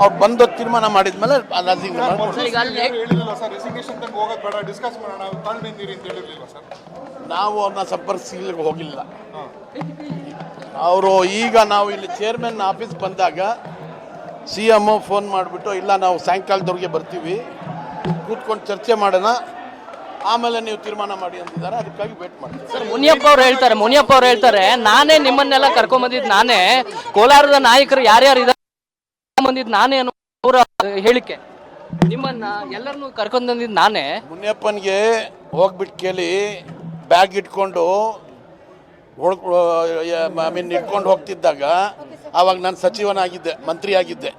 ಅವ್ರು ಬಂದು ತೀರ್ಮಾನ ಮಾಡಿದ್ಮೇಲೆ ಮೇಲೆ ಸರ್, ಈಗ ಸರ್ ರೆಸಿಗ್ನೇಷನ್ ತನಕ ಬೇಡ ಡಿಸ್ಕಸ್ ಮಾಡೋಣ ತಾಳ್ಮೆ ನೀರಿ ಅಂತ ಹೇಳಿರ್ಲಿಲ್ಲ ಸರ್? ನಾವು ಅವ್ರನ್ನ ಸಂಪರ್ಕಿಸ್ಲಿಕ್ಕೆ ಹೋಗಿಲ್ಲ. ಅವರು ಈಗ ನಾವು ಇಲ್ಲಿ ಚೇರ್ಮನ್ ಆಫೀಸ್ ಬಂದಾಗ ಸಿ ಎಂ ಫೋನ್ ಮಾಡಿಬಿಟ್ಟು ಇಲ್ಲ ನಾವು ಸಾಯಂಕಾಲದವ್ರಿಗೆ ಬರ್ತೀವಿ ಕೂತ್ಕೊಂಡು ಚರ್ಚೆ ಮಾಡೋಣ ಆಮೇಲೆ ನೀವು ತೀರ್ಮಾನ ಮಾಡಿ ಅಂತಿದ್ದಾರೆ ಅದಕ್ಕಾಗಿ ವೇಟ್ ಮಾಡ್ತೀವಿ. ಸರ್ ಮುನಿಯಪ್ಪ ಅವ್ರು ಹೇಳ್ತಾರೆ ಮುನಿಯಪ್ಪ ಅವ್ರು ಹೇಳ್ತಾರೆ ನಾನೇ ನಿಮ್ಮನ್ನೆಲ್ಲ ಕರ್ಕೊಂಬಂದಿದ್ದು ನಾನೇ ಕೋಲಾರದ ನಾಯಕರು ಯಾರ್ಯಾರು ಬಂದಿದ್ದು ನಾನೇ ಅನ್ನೋ ಅವರ ಹೇಳಿಕೆ. ನಿಮ್ಮನ್ನ ಎಲ್ಲರನ್ನು ಕರ್ಕೊಂಡ್ ಬಂದಿದ್ದು ನಾನೇ. ಮುನಿಯಪ್ಪನಿಗೆ ಹೋಗ್ಬಿಟ್ಟು ಕೇಳಿ ಬ್ಯಾಗ್ ಇಟ್ಕೊಂಡು ಐ ಮೀನ್ ಇಟ್ಕೊಂಡು ಹೋಗ್ತಿದ್ದಾಗ ಆವಾಗ ನಾನು ಸಚಿವನಾಗಿದ್ದೆ ಮಂತ್ರಿ ಆಗಿದ್ದೆ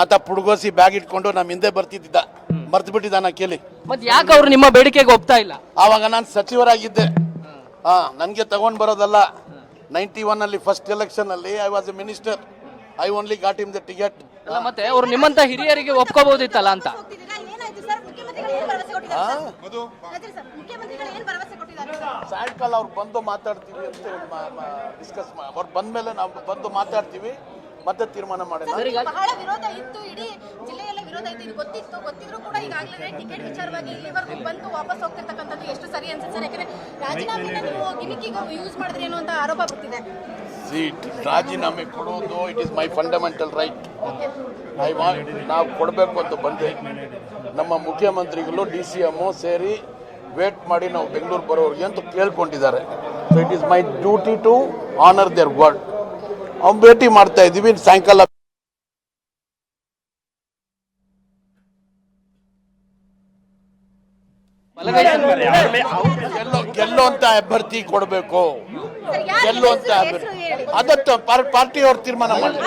ಆತ ಪುಡ್ಗೋಸಿ ಬ್ಯಾಗ್ ಇಟ್ಕೊಂಡು ನಮ್ಮ ಹಿಂದೆ ಬರ್ತಿದ್ದ. ಮರ್ತು ಬಿಟ್ಟಿದ್ದಾನ ಕೇಳಿ. ಮತ್ ಯಾಕೆ ಅವ್ರು ನಿಮ್ಮ ಬೇಡಿಕೆಗೆ ಹೋಗ್ತಾ ಇಲ್ಲ? ಆವಾಗ ನಾನು ಸಚಿವರಾಗಿದ್ದೆ. ಹಾ ನನಗೆ ತಗೊಂಡು ಬರೋದಲ್ಲ. ನೈಂಟಿ ಒನ್ ಅಲ್ಲಿ ಫಸ್ಟ್ ಎಲೆಕ್ಷನ್ ಅಲ್ಲಿ I was a minister I only got him the ticket ಅಲ್ಲ ಮತ್ತೆ ಅವ್ರು ನಿಮ್ಮಂತ ಹಿರಿಯರಿಗೆ ಒಪ್ಕೋಬಹುದಿತ್ತಲ್ಲ ಅಂತ? ಹೋಗ್ತಿದ್ದೀರಾ? ಏನಾಯ್ತು ಸರ್? ಮುಖ್ಯಮಂತ್ರಿಗಳು ಏನ್ ಭರವಸೆ ಕೊಟ್ಟಿದ್ದಾರೆ ಸರ್? ಅದೇ ಸರ್ ಮುಖ್ಯಮಂತ್ರಿಗಳು ಏನ್ ಭರವಸೆ ಕೊಟ್ಟಿದ್ದಾರೆ ಸರ್? ಸಾಯಂಕಾಲ ಅವ್ರು ಬಂದು ಮಾತಾಡ್ತೀವಿ ಅಂತ ಡಿಸ್ಕಸ್ ಅವ್ರು ಬಂದ ಮೇಲೆ ನಾವು ಬಂದು ಮಾತಾಡ್ತೀವಿ ಮತ್ತೆ ತೀರ್ಮಾನ ಮಾಡೋಣ. ಸರ್, ಬಹಳ ವಿರೋಧ ಇತ್ತು ಇಡೀ ಜಿಲ್ಲೆಯಲ್ಲ ವಿರೋಧ ಇತ್ತು. ಇದು ಗೊತ್ತಿತ್ತು ಗೊತ್ತಿದ್ರು ಕೂಡ ಈಗಾಗಲೇ ಟಿಕೆಟ್ ವಿಚಾರವಾಗಿ ಇಲ್ಲಿವರೆಗೂ ಬಂದು ವಾಪಸ್ ಹೋಗ್ತಿರ್ತಕ್ಕಂಥದ್ದು ಎಷ್ಟು ಸರಿ ಅನ್ಸುತ್ತೆ ಸರ್? ಯಾಕಂದ್ರೆ ರಾಜೀನಾಮೆನ ನೀವು ಗಿಮಿಕಿಗೆ ಯೂಸ್ ಮಾಡಿದ್ರಿ ಅನ್ನುವಂತ ಆರೋಪ ಬರ್ತಿದೆ ಸೀಟ್ ರಾಜೀನಾಮೆ ಕೊಡೋದು it is my fundamental right I want ನಾವು ಕೊಡಬೇಕು ಅಂತ ಬಂದೆ ನಮ್ಮ ಮುಖ್ಯಮಂತ್ರಿಗಳು, ಡಿ ಸಿ ಎಮ್ಮು ಸೇರಿ ವೇಟ್ ಮಾಡಿ ನಾವು ಬೆಂಗಳೂರು ಬರೋರಿಗೆ ಅಂತ ಕೇಳ್ಕೊಂಡಿದ್ದಾರೆ. So it is my duty to honour their word ಅವ್ನು ಭೇಟಿ ಮಾಡ್ತಾ ಇದ್ದೀವಿ, ಸಾಯಂಕಾಲ ಗೆಲ್ಲುವಂತ ಅಭ್ಯರ್ಥಿ ಕೊಡಬೇಕು. ಗೆಲ್ಲೋ ಅಂತ ಗೆಲ್ಲುವಂತ ಅಭ್ಯರ್ಥಿ. ಅದತ್ತು ಪಾರ್ಟಿ ಅವ್ರು ತೀರ್ಮಾನ ಮಾಡಿ